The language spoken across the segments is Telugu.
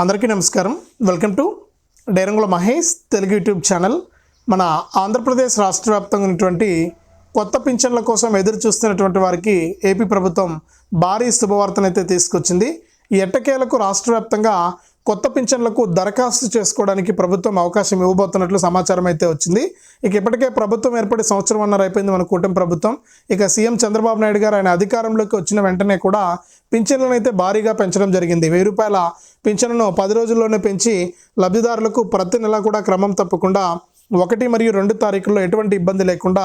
అందరికీ నమస్కారం. వెల్కమ్ టు డైరంగుల మహేష్ తెలుగు యూట్యూబ్ ఛానల్. మన ఆంధ్రప్రదేశ్ రాష్ట్ర వ్యాప్తంగా ఉన్నటువంటి కొత్త పింఛన్ల కోసం ఎదురు చూస్తున్నటువంటి వారికి ఏపీ ప్రభుత్వం భారీ శుభవార్తనైతే తీసుకొచ్చింది. ఎట్టకేలకు రాష్ట్ర వ్యాప్తంగా కొత్త పింఛన్లకు దరఖాస్తు చేసుకోవడానికి ప్రభుత్వం అవకాశం ఇవ్వబోతున్నట్లు సమాచారం అయితే వచ్చింది. ఇక ఇప్పటికే ప్రభుత్వం ఏర్పడి సంవత్సరంన్నర అయిపోయింది మన కూటమి ప్రభుత్వం. ఇక సీఎం చంద్రబాబు నాయుడు గారు ఆయన అధికారంలోకి వచ్చిన వెంటనే కూడా పింఛన్లను అయితే భారీగా పెంచడం జరిగింది. వెయ్యి రూపాయల పింఛన్ను పది రోజుల్లోనే పెంచి లబ్ధిదారులకు ప్రతి నెల కూడా క్రమం తప్పకుండా ఒకటి మరియు రెండు తారీఖుల్లో ఎటువంటి ఇబ్బంది లేకుండా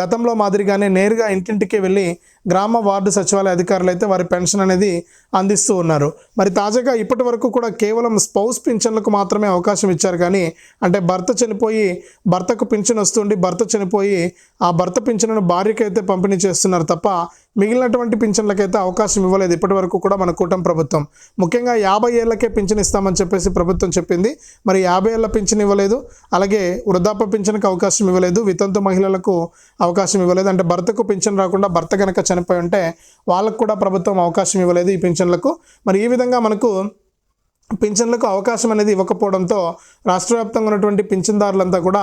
గతంలో మాదిరిగానే నేరుగా ఇంటింటికి వెళ్ళి గ్రామ వార్డు సచివాలయ అధికారులు అయితే వారి పెన్షన్ అనేది అందిస్తూ ఉన్నారు. మరి తాజాగా ఇప్పటి వరకు కూడా కేవలం స్పౌస్ పింఛన్లకు మాత్రమే అవకాశం ఇచ్చారు. కానీ అంటే భర్త చనిపోయి భర్తకు పింఛన్ వస్తుండి భర్త చనిపోయి ఆ భర్త పింఛన్ను భార్యకైతే పంపిణీ చేస్తున్నారు తప్ప మిగిలినటువంటి పింఛన్లకైతే అవకాశం ఇవ్వలేదు. ఇప్పటి వరకు కూడా మన కూటమి ప్రభుత్వం. ముఖ్యంగా యాభై ఏళ్ళకే పింఛన్ ఇస్తామని చెప్పేసి ప్రభుత్వం చెప్పింది. మరి యాభై ఏళ్ళ పింఛన్ ఇవ్వలేదు. అలాగే వృద్ధాప్య పింఛన్కి అవకాశం ఇవ్వలేదు. వితంతు మహిళలకు అవకాశం ఇవ్వలేదు. అంటే భర్తకు పింఛన్ రాకుండా భర్త కనుక చనిపోయి ఉంటే వాళ్ళకు కూడా ప్రభుత్వం అవకాశం ఇవ్వలేదు ఈ పింఛన్లకు. మరి ఈ విధంగా మనకు పింఛన్లకు అవకాశం అనేది ఇవ్వకపోవడంతో రాష్ట్ర వ్యాప్తంగా ఉన్నటువంటి పింఛన్దారులంతా కూడా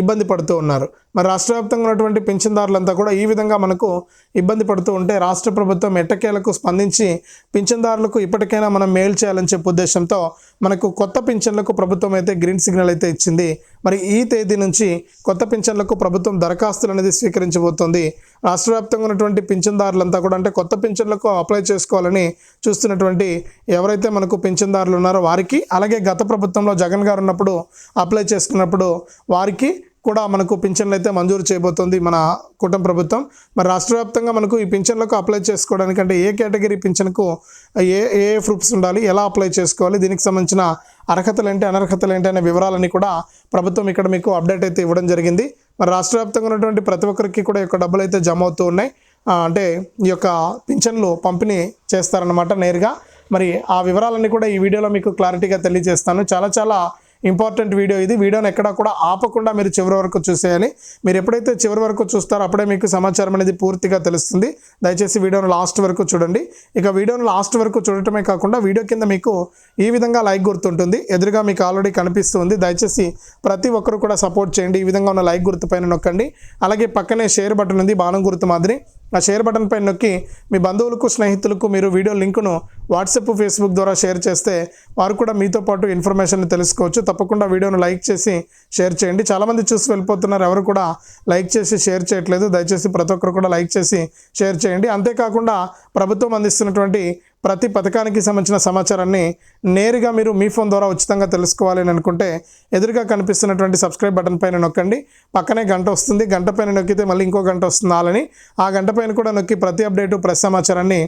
ఇబ్బంది పడుతూ ఉన్నారు. మరి రాష్ట్ర వ్యాప్తంగా ఉన్నటువంటి పింఛన్దారులంతా కూడా ఈ విధంగా మనకు ఇబ్బంది పడుతూ ఉంటే రాష్ట్ర ప్రభుత్వం ఎట్టకేలకు స్పందించి పింఛన్దారులకు ఇప్పటికైనా మనం మేలు చేయాలని చెప్పే ఉద్దేశంతో మనకు కొత్త పింఛన్లకు ప్రభుత్వం అయితే గ్రీన్ సిగ్నల్ అయితే ఇచ్చింది. మరి ఈ తేదీ నుంచి కొత్త పింఛన్లకు ప్రభుత్వం దరఖాస్తులు అనేది స్వీకరించబోతోంది. రాష్ట్ర వ్యాప్తంగా ఉన్నటువంటి పింఛన్దారులంతా కూడా అంటే కొత్త పింఛన్లకు అప్లై చేసుకోవాలని చూస్తున్నటువంటి ఎవరైతే మనకు పింఛన్దారులు ఉన్నారో వారికి అలాగే గత ప్రభుత్వంలో జగన్ గారు ఉన్నప్పుడు అప్లై చేసుకున్నప్పుడు వారికి కూడా మనకు పింఛన్లు అయితే మంజూరు చేయబోతోంది మన కుటుంబ ప్రభుత్వం. మరి రాష్ట్ర వ్యాప్తంగా మనకు ఈ పింఛన్లకు అప్లై చేసుకోవడానికి అంటే ఏ కేటగిరీ పింఛన్కు ఏ ఏ ప్రూఫ్స్ ఉండాలి ఎలా అప్లై చేసుకోవాలి దీనికి సంబంధించిన అర్హతలు ఏంటి అనర్హతలు ఏంటి అనే వివరాలన్నీ కూడా ప్రభుత్వం ఇక్కడ మీకు అప్డేట్ అయితే ఇవ్వడం జరిగింది. మరి రాష్ట్ర వ్యాప్తంగా ఉన్నటువంటి ప్రతి ఒక్కరికి కూడా ఈ యొక్క డబ్బులు అయితే జమ అవుతూ ఉన్నాయి. అంటే ఈ యొక్క పింఛన్లు పంపిణీ చేస్తారన్నమాట నేరుగా. మరి ఆ వివరాలన్నీ కూడా ఈ వీడియోలో మీకు క్లారిటీగా తెలియజేస్తాను. చాలా చాలా ఇంపార్టెంట్ వీడియో ఇది. వీడియోని ఎక్కడా కూడా ఆపకుండా మీరు చివరి వరకు చూసేయాలి. మీరు ఎప్పుడైతే చివరి వరకు చూస్తారో అప్పుడే మీకు సమాచారం అనేది పూర్తిగా తెలుస్తుంది. దయచేసి వీడియోను లాస్ట్ వరకు చూడండి. ఇక వీడియోను లాస్ట్ వరకు చూడటమే కాకుండా వీడియో కింద మీకు ఈ విధంగా లైక్ గుర్తుంటుంది. ఎదురుగా మీకు ఆల్రెడీ కనిపిస్తుంది. దయచేసి ప్రతి ఒక్కరు కూడా సపోర్ట్ చేయండి. ఈ విధంగా ఉన్న లైక్ గుర్తు పైన నొక్కండి. అలాగే పక్కనే షేర్ బటన్ ఉంది. బాణం గుర్తు మాదిరి. నా షేర్ బటన్ పైన నొక్కి మీ బంధువులకు స్నేహితులకు మీరు వీడియో లింకును వాట్సాప్ ఫేస్బుక్ ద్వారా షేర్ చేస్తే వారు కూడా మీతో పాటు ఇన్ఫర్మేషన్ తెలుసుకోవచ్చు. తప్పకుండా వీడియోను లైక్ చేసి షేర్ చేయండి. చాలామంది చూసి వెళ్ళిపోతున్నారు. ఎవరు కూడా లైక్ చేసి షేర్ చేయట్లేదు. దయచేసి ప్రతి ఒక్కరు కూడా లైక్ చేసి షేర్ చేయండి. అంతేకాకుండా ప్రభుత్వం అందిస్తున్నటువంటి ప్రతి పథకానికి సంబంధించిన సమాచారాన్ని నేరుగా మీరు మీ ఫోన్ ద్వారా ఉచితంగా తెలుసుకోవాలి అని అనుకుంటే ఎదురుగా కనిపిస్తున్నటువంటి సబ్స్క్రైబ్ బటన్ పైన నొక్కండి. పక్కనే గంట వస్తుంది. గంట పైన నొక్కితే మళ్ళీ ఇంకో గంట వస్తుంది. ఆలని ఆ గంట పైన కూడా నొక్కి ప్రతి అప్డేటు ప్రతి సమాచారాన్ని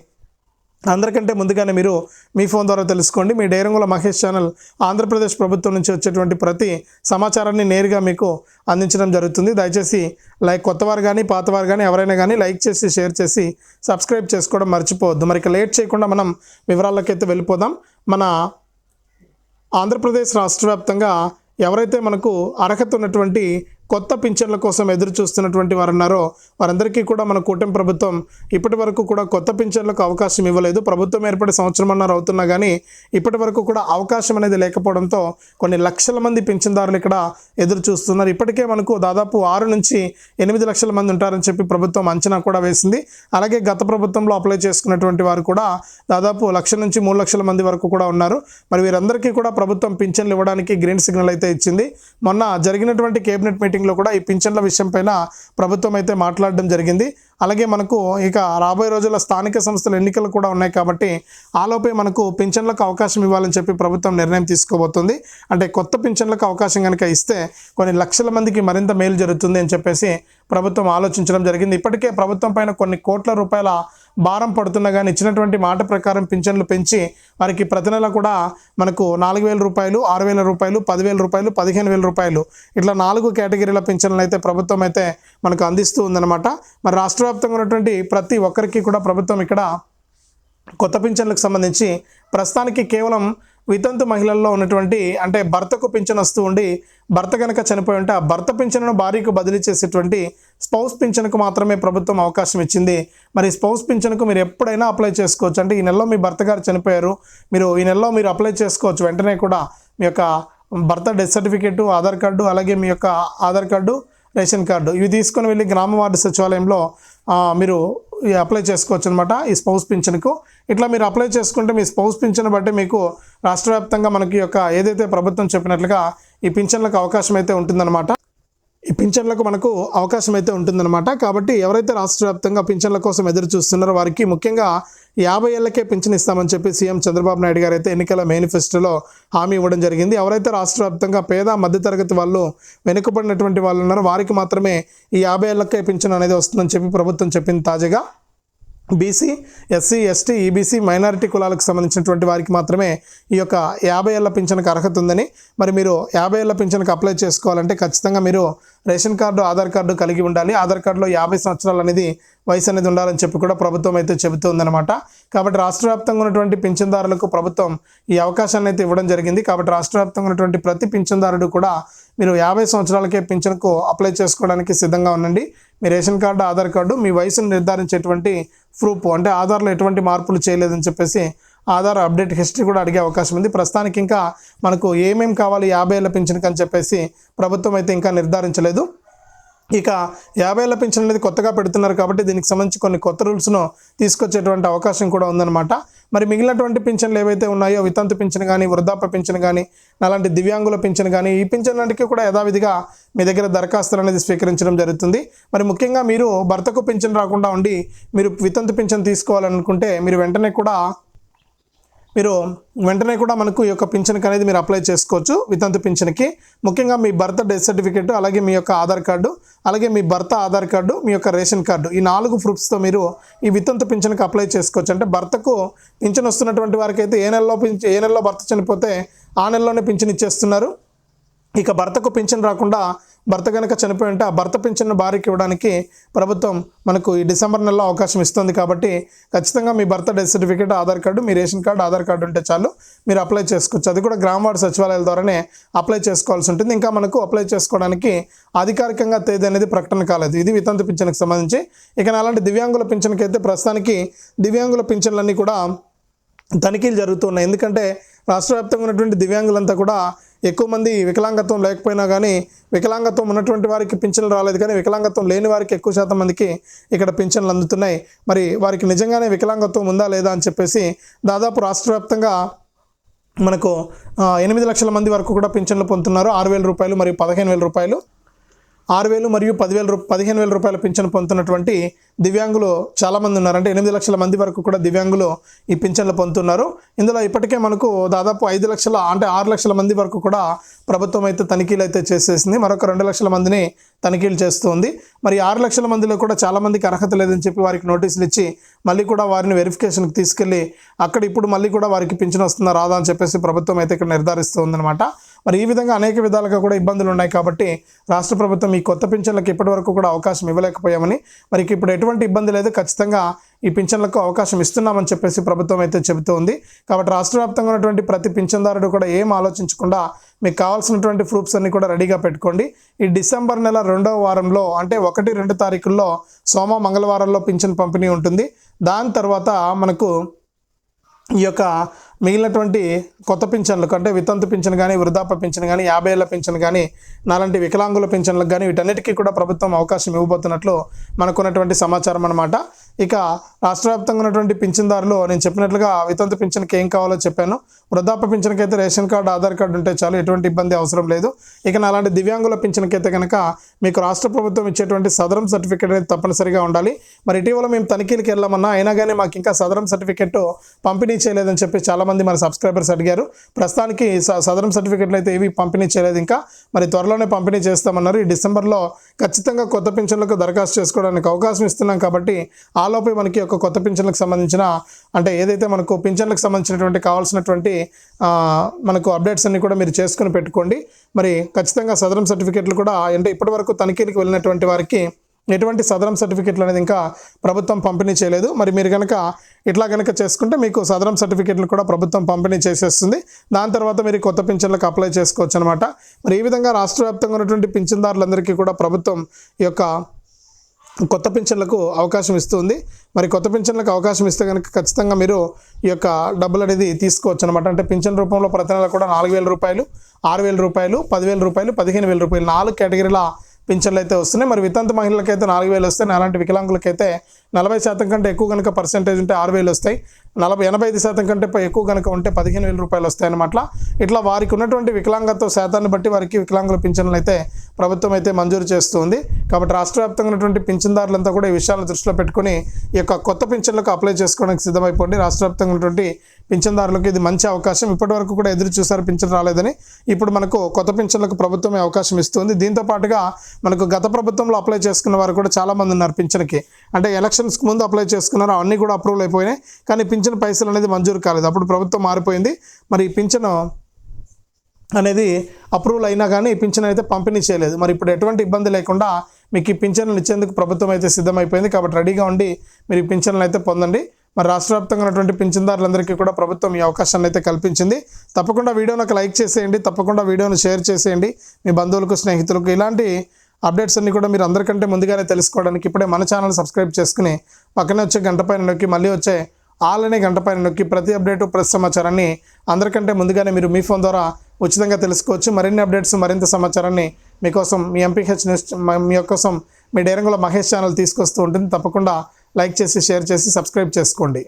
అందరికంటే ముందుగానే మీరు మీ ఫోన్ ద్వారా తెలుసుకోండి. మీ డైరంగుల మహేష్ ఛానల్ ఆంధ్రప్రదేశ్ ప్రభుత్వం నుంచి వచ్చేటువంటి ప్రతి సమాచారాన్ని నేరుగా మీకు అందించడం జరుగుతుంది. దయచేసి లైక్ కొత్తవారు కానీ పాతవారు కానీ ఎవరైనా కానీ లైక్ చేసి షేర్ చేసి సబ్స్క్రైబ్ చేసుకోవడం మర్చిపోవద్దు. మరి ఇక లేట్ చేయకుండా మనం వివరాలకైతే వెళ్ళిపోదాం. మన ఆంధ్రప్రదేశ్ రాష్ట్ర వ్యాప్తంగా ఎవరైతే మనకు అర్హత ఉన్నటువంటి కొత్త పింఛన్ల కోసం ఎదురు చూస్తున్నటువంటి వారు ఉన్నారో వారందరికీ కూడా మన కూటమి ప్రభుత్వం ఇప్పటి వరకు కూడా కొత్త పింఛన్లకు అవకాశం ఇవ్వలేదు. ప్రభుత్వం ఏర్పడి సంవత్సరంన్నర అవుతున్నా కానీ ఇప్పటి వరకు కూడా అవకాశం అనేది లేకపోవడంతో కొన్ని లక్షల మంది పింఛన్దారులు ఇక్కడ ఎదురు చూస్తున్నారు. ఇప్పటికే మనకు దాదాపు ఆరు నుంచి ఎనిమిది లక్షల మంది ఉంటారని చెప్పి ప్రభుత్వం అంచనా కూడా వేసింది. అలాగే గత ప్రభుత్వంలో అప్లై చేసుకున్నటువంటి వారు కూడా దాదాపు లక్ష నుంచి మూడు లక్షల మంది వరకు కూడా ఉన్నారు. మరి వీరందరికీ కూడా ప్రభుత్వం పింఛన్లు ఇవ్వడానికి గ్రీన్ సిగ్నల్ అయితే ఇచ్చింది. మొన్న జరిగినటువంటి కేబినెట్ మీటింగ్లో కూడా ఈ పింఛన్ల విషయం పైన ప్రభుత్వం అయితే మాట్లాడడం జరిగింది. అలాగే మనకు ఇక రాబోయే రోజుల్లో స్థానిక సంస్థల ఎన్నికలు కూడా ఉన్నాయి కాబట్టి ఆలోపే మనకు పింఛన్లకు అవకాశం ఇవ్వాలని చెప్పి ప్రభుత్వం నిర్ణయం తీసుకోబోతుంది. అంటే కొత్త పింఛన్లకు అవకాశం కనుక ఇస్తే కొన్ని లక్షల మందికి మరింత మేలు జరుగుతుంది అని చెప్పేసి ప్రభుత్వం ఆలోచించడం జరిగింది. ఇప్పటికే ప్రభుత్వం పైన కొన్ని కోట్ల రూపాయల భారం పడుతున్నా కానీ ఇచ్చినటువంటి మాట ప్రకారం పింఛన్లు పెంచి వారికి ప్రతి నెల కూడా మనకు నాలుగు వేల రూపాయలు ఆరు వేల రూపాయలు పదివేల రూపాయలు పదిహేను వేల రూపాయలు ఇట్లా నాలుగు కేటగిరీల పింఛన్లు అయితే ప్రభుత్వం అయితే మనకు అందిస్తూ ఉందన్నమాట. మరి రాష్ట్ర రాష్ట్రవ్యాప్తంగా ఉన్నటువంటి ప్రతి ఒక్కరికి కూడా ప్రభుత్వం ఇక్కడ కొత్త పింఛన్లకు సంబంధించి ప్రస్తుతానికి కేవలం వితంతు మహిళల్లో ఉన్నటువంటి అంటే భర్తకు పింఛన్ వస్తూ ఉండి భర్త కనుక చనిపోయి ఉంటే ఆ భర్త పింఛన్ను భార్యకు బదిలీ చేసేటువంటి స్పౌస్ పింఛన్కు మాత్రమే ప్రభుత్వం అవకాశం ఇచ్చింది. మరి స్పౌస్ పింఛన్కు మీరు ఎప్పుడైనా అప్లై చేసుకోవచ్చు. అంటే ఈ నెలలో మీ భర్త గారు చనిపోయారు మీరు ఈ నెలలో మీరు అప్లై చేసుకోవచ్చు. వెంటనే కూడా మీ యొక్క భర్త డెత్ సర్టిఫికేట్ ఆధార్ కార్డు అలాగే మీ యొక్క ఆధార్ కార్డు రేషన్ కార్డు ఇవి తీసుకొని వెళ్ళి గ్రామ వార్డు సచివాలయంలో మీరు అప్లై చేసుకోవచ్చు అనమాట ఈ స్పౌస్ పింఛన్కు ఇట్లా మీరు అప్లై చేసుకుంటే మీ స్పౌస్ పింఛన్ బట్టి మీకు రాష్ట్ర వ్యాప్తంగా మనకి యొక్క ఏదైతే ప్రభుత్వం చెప్పినట్లుగా ఈ పింఛన్లకు అవకాశం అయితే ఉంటుందన్నమాట. ఈ పింఛన్లకు మనకు అవకాశం అయితే ఉంటుందన్నమాట. కాబట్టి ఎవరైతే రాష్ట్ర వ్యాప్తంగా పింఛన్ల కోసం ఎదురు చూస్తున్నారో వారికి ముఖ్యంగా యాభై ఏళ్ళకే పింఛన్ ఇస్తామని చెప్పి సీఎం చంద్రబాబు నాయుడు గారు అయితే ఎన్నికల మేనిఫెస్టోలో హామీ ఇవ్వడం జరిగింది. ఎవరైతే రాష్ట్ర వ్యాప్తంగా పేద మధ్యతరగతి వాళ్ళు వెనుకబడినటువంటి వాళ్ళు ఉన్నారో వారికి మాత్రమే ఈ యాభై ఏళ్ళకే పింఛన్ అనేది వస్తుందని చెప్పి ప్రభుత్వం చెప్పింది తాజాగా. BC SC ST EBC minority కులాలకు సంబంధించినటువంటి వారికి మాత్రమే ఈ యొక్క యాభై ఏళ్ళ పింఛన్కి అర్హత ఉందని మరి మీరు యాభై ఏళ్ళ పింఛన్కి అప్లై చేసుకోవాలంటే ఖచ్చితంగా మీరు రేషన్ కార్డు ఆధార్ కార్డు కలిగి ఉండాలి. ఆధార్ కార్డులో యాభై సంవత్సరాలు అనేది వయసు అనేది ఉండాలని చెప్పి కూడా ప్రభుత్వం అయితే చెబుతుందన్నమాట కాబట్టి రాష్ట్ర వ్యాప్తంగా ఉన్నటువంటి పింఛన్దారులకు ప్రభుత్వం ఈ అవకాశాన్ని అయితే ఇవ్వడం జరిగింది. కాబట్టి రాష్ట్ర వ్యాప్తంగా ఉన్నటువంటి ప్రతి పింఛన్దారుడు కూడా మీరు యాభై సంవత్సరాలకే పింఛన్కు అప్లై చేసుకోవడానికి సిద్ధంగా ఉండండి. మీ రేషన్ కార్డు ఆధార్ కార్డు మీ వయసును నిర్ధారించేటువంటి ప్రూఫ్ అంటే ఆధార్లో ఎటువంటి మార్పులు చేయలేదని చెప్పేసి ఆధార్ అప్డేట్ హిస్టరీ కూడా అడిగే అవకాశం ఉంది. ప్రస్తుతానికి ఇంకా మనకు ఏమేం కావాలి యాభై ఏళ్ళ పింఛన్కి అని చెప్పేసి ప్రభుత్వం అయితే ఇంకా నిర్ధారించలేదు. ఇక యాభై ఏళ్ళ పింఛన్ అనేది కొత్తగా పెడుతున్నారు కాబట్టి దీనికి సంబంధించి కొన్ని కొత్త రూల్స్ను తీసుకొచ్చేటువంటి అవకాశం కూడా ఉందన్నమాట. మరి మిగిలినటువంటి పింఛన్లు ఏవైతే ఉన్నాయో వితంతు పింఛన్ కానీ వృద్ధాప్య పింఛన్ కానీ అలాంటి దివ్యాంగుల పింఛన్ కానీ ఈ పింఛన్లకి కూడా యథావిధిగా మీ దగ్గర దరఖాస్తులు అనేది స్వీకరించడం జరుగుతుంది. మరి ముఖ్యంగా మీరు భర్తకు పింఛన్ రాకుండా ఉండి మీరు వితంతు పింఛన్ తీసుకోవాలనుకుంటే మీరు వెంటనే కూడా మీరు వెంటనే కూడా మనకు ఈ యొక్క పింఛన్కి అనేది మీరు అప్లై చేసుకోవచ్చు. వితంతు పింఛన్కి. ముఖ్యంగా మీ భర్త డెత్ సర్టిఫికేట్ అలాగే మీ యొక్క ఆధార్ కార్డు అలాగే మీ భర్త ఆధార్ కార్డు మీ యొక్క రేషన్ కార్డు ఈ నాలుగు ప్రూఫ్స్తో మీరు ఈ వితంతు పింఛన్కి అప్లై చేసుకోవచ్చు. అంటే భర్తకు పింఛన్ వస్తున్నటువంటి వారికి అయితే ఏ నెలలో పింఛ ఏ నెలలో భర్త చనిపోతే ఆ నెలలోనే పింఛన్ ఇచ్చేస్తున్నారు. ఇక భర్తకు పింఛన్ రాకుండా భర్త కనుక చనిపోయి ఉంటే ఆ భర్త పింఛన్ను భార్యకి ఇవ్వడానికి ప్రభుత్వం మనకు ఈ డిసెంబర్ నెలలో అవకాశం ఇస్తుంది కాబట్టి ఖచ్చితంగా మీ భర్త డెత్ సర్టిఫికేట్ ఆధార్ కార్డు మీ రేషన్ కార్డు ఆధార్ కార్డు ఉంటే చాలు మీరు అప్లై చేసుకోవచ్చు. అది కూడా గ్రామవాడ సచివాలయాల ద్వారానే అప్లై చేసుకోవాల్సి ఉంటుంది. ఇంకా మనకు అప్లై చేసుకోవడానికి అధికారికంగా తేదీ అనేది ప్రకటన కాలేదు. ఇది వితంతు పింఛన్కి సంబంధించి. ఇక అలాంటి దివ్యాంగుల పింఛన్కి అయితే ప్రస్తుతానికి దివ్యాంగుల పింఛన్లన్నీ కూడా తనిఖీలు జరుగుతున్నాయి ఎందుకంటే రాష్ట్ర వ్యాప్తంగా ఉన్నటువంటి దివ్యాంగులంతా కూడా ఎక్కువ మంది వికలాంగత్వం లేకపోయినా కానీ వికలాంగత్వం ఉన్నటువంటి వారికి పింఛన్లు రాలేదు కానీ వికలాంగత్వం లేని వారికి ఎక్కువ శాతం మందికి ఇక్కడ పింఛన్లు అందుతున్నాయి. మరి వారికి నిజంగానే వికలాంగత్వం ఉందా లేదా అని చెప్పేసి దాదాపు రాష్ట్ర వ్యాప్తంగా మనకు ఎనిమిది లక్షల మంది వరకు కూడా పింఛన్లు పొందుతున్నారు. ఆరు వేల రూపాయలు మరియు పదిహేను వేల రూపాయలు ఆరు వేలు మరియు పదివేల రూ పదిహేను వేల రూపాయల పింఛను పొందుతున్నటువంటి దివ్యాంగులు చాలామంది ఉన్నారు అంటే ఎనిమిది లక్షల మంది వరకు కూడా దివ్యాంగులు ఈ పింఛన్లు పొందుతున్నారు. ఇందులో ఇప్పటికే మనకు దాదాపు ఐదు లక్షల అంటే ఆరు లక్షల మంది వరకు కూడా ప్రభుత్వం అయితే తనిఖీలు అయితే చేసేసింది. మరొక రెండు లక్షల మందిని తనిఖీలు చేస్తుంది. మరి ఆరు లక్షల మందిలో కూడా చాలామందికి అర్హత లేదని చెప్పి వారికి నోటీసులు ఇచ్చి మళ్ళీ కూడా వారిని వెరిఫికేషన్కి తీసుకెళ్ళి అక్కడ ఇప్పుడు మళ్ళీ కూడా వారికి పింఛన్ వస్తుందా రాదా అని చెప్పేసి ప్రభుత్వం అయితే ఇక్కడ నిర్ధారిస్తుందన్నమాట మరి ఈ విధంగా అనేక విధాలుగా కూడా ఇబ్బందులు ఉన్నాయి కాబట్టి రాష్ట్ర ప్రభుత్వం ఈ కొత్త పింఛన్లకు ఇప్పటి వరకు కూడా అవకాశం ఇవ్వలేకపోయామని మరి ఇప్పుడు ఎటువంటి ఇబ్బంది లేదు ఖచ్చితంగా ఈ పింఛన్లకు అవకాశం ఇస్తున్నామని చెప్పేసి ప్రభుత్వం అయితే చెబుతూ ఉంది కాబట్టి రాష్ట్ర వ్యాప్తంగా ఉన్నటువంటి ప్రతి పింఛన్దారుడు కూడా ఏం ఆలోచించకుండా మీకు కావాల్సినటువంటి ప్రూఫ్స్ అన్ని కూడా రెడీగా పెట్టుకోండి. ఈ డిసెంబర్ నెల రెండవ వారంలో అంటే ఒకటి రెండు తారీఖుల్లో సోమ మంగళవారంలో పింఛన్ పంపిణీ ఉంటుంది. దాని తర్వాత మనకు ఈ యొక్క మిగిలినటువంటి కొత్త పింఛన్లు అంటే వితంతు పింఛన్ కానీ వృద్ధాప్య పింఛన్ కానీ యాభై ఏళ్ళ పింఛన్ కానీ నాలాంటి వికలాంగుల పింఛన్లకు కానీ వీటన్నిటికీ కూడా ప్రభుత్వం అవకాశం ఇవ్వబోతున్నట్లు మనకున్నటువంటి సమాచారం అనమాట ఇక రాష్ట్ర వ్యాప్తంగా ఉన్నటువంటి పింఛన్దారులు నేను చెప్పినట్లుగా వితంతు పింఛన్కి ఏం కావాలో చెప్పాను. వృద్ధాప్య పింఛన్కి అయితే రేషన్ కార్డు ఆధార్ కార్డు ఉంటే చాలు ఎటువంటి ఇబ్బంది అవసరం లేదు. ఇక నాలాంటి దివ్యాంగుల పింఛన్కి అయితే కనుక మీకు రాష్ట్ర ప్రభుత్వం ఇచ్చేటువంటి సదరం సర్టిఫికేట్ అనేది తప్పనిసరిగా ఉండాలి. మరి ఇటీవల మేము తనిఖీలకు వెళ్ళామన్నా అయినా కానీ మాకు ఇంకా సదరం సర్టిఫికేట్ పంపిణీ చేయలేదని చెప్పి చాలామంది మన సబ్స్క్రైబర్స్ అడిగారు. ప్రస్తుతానికి స- సదరం సర్టిఫికేట్లు అయితే ఏవి పంపిణీ చేయలేదు ఇంకా. మరి త్వరలోనే పంపిణీ చేస్తామన్నారు. ఈ డిసెంబర్లో ఖచ్చితంగా కొత్త పింఛన్లకు దరఖాస్తు చేసుకోవడానికి అవకాశం ఇస్తున్నాం కాబట్టి ఆలోపే మనకి ఒక కొత్త పింఛన్లకు సంబంధించిన అంటే ఏదైతే మనకు పింఛన్లకు సంబంధించినటువంటి కావాల్సినటువంటి మనకు అప్డేట్స్ అన్ని కూడా మీరు చేసుకుని పెట్టుకోండి. మరి ఖచ్చితంగా సదరం సర్టిఫికేట్లు కూడా అంటే ఇప్పటివరకు తనిఖీలకు వెళ్ళినటువంటి వారికి ఎటువంటి సదరం సర్టిఫికెట్లు అనేది ఇంకా ప్రభుత్వం పంపిణీ చేయలేదు. మరి మీరు కనుక ఇట్లా కనుక చేసుకుంటే మీకు సదరం సర్టిఫికెట్లు కూడా ప్రభుత్వం పంపిణీ చేసేస్తుంది. దాని తర్వాత మీరు కొత్త పింఛన్లకు అప్లై చేసుకోవచ్చు అనమాట మరి ఈ విధంగా రాష్ట్ర వ్యాప్తంగా ఉన్నటువంటి పింఛన్దారులందరికీ కూడా ప్రభుత్వం ఈ యొక్క కొత్త పింఛన్లకు అవకాశం ఇస్తుంది. మరి కొత్త పింఛన్లకు అవకాశం ఇస్తే కనుక ఖచ్చితంగా మీరు ఈ యొక్క డబ్బులు అనేది తీసుకోవచ్చు అనమాట అంటే పింఛన్ రూపంలో ప్రతి నెల కూడా నాలుగు వేల రూపాయలు ఆరు వేల రూపాయలు పదివేల రూపాయలు పదిహేను వేల రూపాయలు నాలుగు కేటగిరీల పింఛన్లు అయితే వస్తున్నాయి. మరి వితంత మహిళలకైతే నాలుగు వేలు వస్తాయి. అలాంటి వికలాంగులకైతే నలభై శాతం కంటే ఎక్కువ కనుక పర్సెంటేజ్ ఉంటే ఆరు వేలు వస్తాయి. నలభై ఎనభై ఐదు శాతం కంటే ఎక్కువ కనుక ఉంటే పదిహేను వేల రూపాయలు వస్తాయన్నమాట. ఇట్లా వారికి ఉన్నటువంటి వికలాంగత్వ శాతాన్ని బట్టి వారికి వికలాంగుల పింఛన్లు అయితే ప్రభుత్వం అయితే మంజూరు చేస్తుంది. కాబట్టి రాష్ట్ర వ్యాప్తంగా ఉన్నటువంటి పింఛన్దారులంతా కూడా ఈ విషయాలను దృష్టిలో పెట్టుకుని ఈ యొక్క కొత్త పింఛన్లకు అప్లై చేసుకోవడానికి సిద్ధమైపోండి. రాష్ట్ర వ్యాప్తంగా ఉన్నటువంటి పింఛన్దారులకు ఇది మంచి అవకాశం. ఇప్పటి వరకు కూడా ఎదురు చూసారు పింఛన్ రాలేదని. ఇప్పుడు మనకు కొత్త పింఛన్లకు ప్రభుత్వమే అవకాశం ఇస్తుంది. దీంతో పాటుగా మనకు గత ప్రభుత్వంలో అప్లై చేసుకున్న వారు కూడా చాలామంది ఉన్నారు పింఛన్కి. అంటే ఎలక్షన్స్కి ముందు అప్లై చేసుకున్నారు. అవన్నీ కూడా అప్రూవల్ అయిపోయినాయి. కానీ పింఛన్ పైసలు అనేది మంజూరు కాలేదు. అప్పుడు ప్రభుత్వం మారిపోయింది. మరి ఈ పింఛను అనేది అప్రూవల్ అయినా కానీ పింఛన్ అయితే పంపిణీ చేయలేదు. మరి ఇప్పుడు ఎటువంటి ఇబ్బంది లేకుండా మీకు ఈ పింఛన్లు ఇచ్చేందుకు ప్రభుత్వం అయితే సిద్ధమైపోయింది. కాబట్టి రెడీగా ఉండి మీరు ఈ పింఛన్లు అయితే పొందండి. మరి రాష్ట్ర వ్యాప్తంగా ఉన్నటువంటి పింఛన్దారులందరికీ కూడా ప్రభుత్వం ఈ అవకాశాన్ని అయితే కల్పించింది. తప్పకుండా వీడియోను ఒక లైక్ చేసేయండి తప్పకుండా వీడియోను షేర్ చేసేయండి. మీ బంధువులకు స్నేహితులకు ఇలాంటి అప్డేట్స్ అన్ని కూడా మీరు అందరికంటే ముందుగానే తెలుసుకోవడానికి ఇప్పుడే మన ఛానల్ సబ్స్క్రైబ్ చేసుకుని పక్కనే వచ్చే గంట పైన నొక్కి మళ్ళీ వచ్చే ఆల్ అనే గంట పైన నొక్కి ప్రతి అప్డేటు ప్రతి సమాచారాన్ని అందరికంటే ముందుగానే మీరు మీ ఫోన్ ద్వారా ఉచితంగా తెలుసుకోవచ్చు. మరిన్ని అప్డేట్స్ మరింత సమాచారాన్ని మీకోసం మీ ఎంపీహెచ్ న్యూస్ మీకోసం మీ కోసం మీ మహేష్ ఛానల్ తీసుకొస్తూ ఉంటుంది. తప్పకుండా లైక్ చేసి షేర్ చేసి సబ్స్క్రైబ్ చేసుకోండి.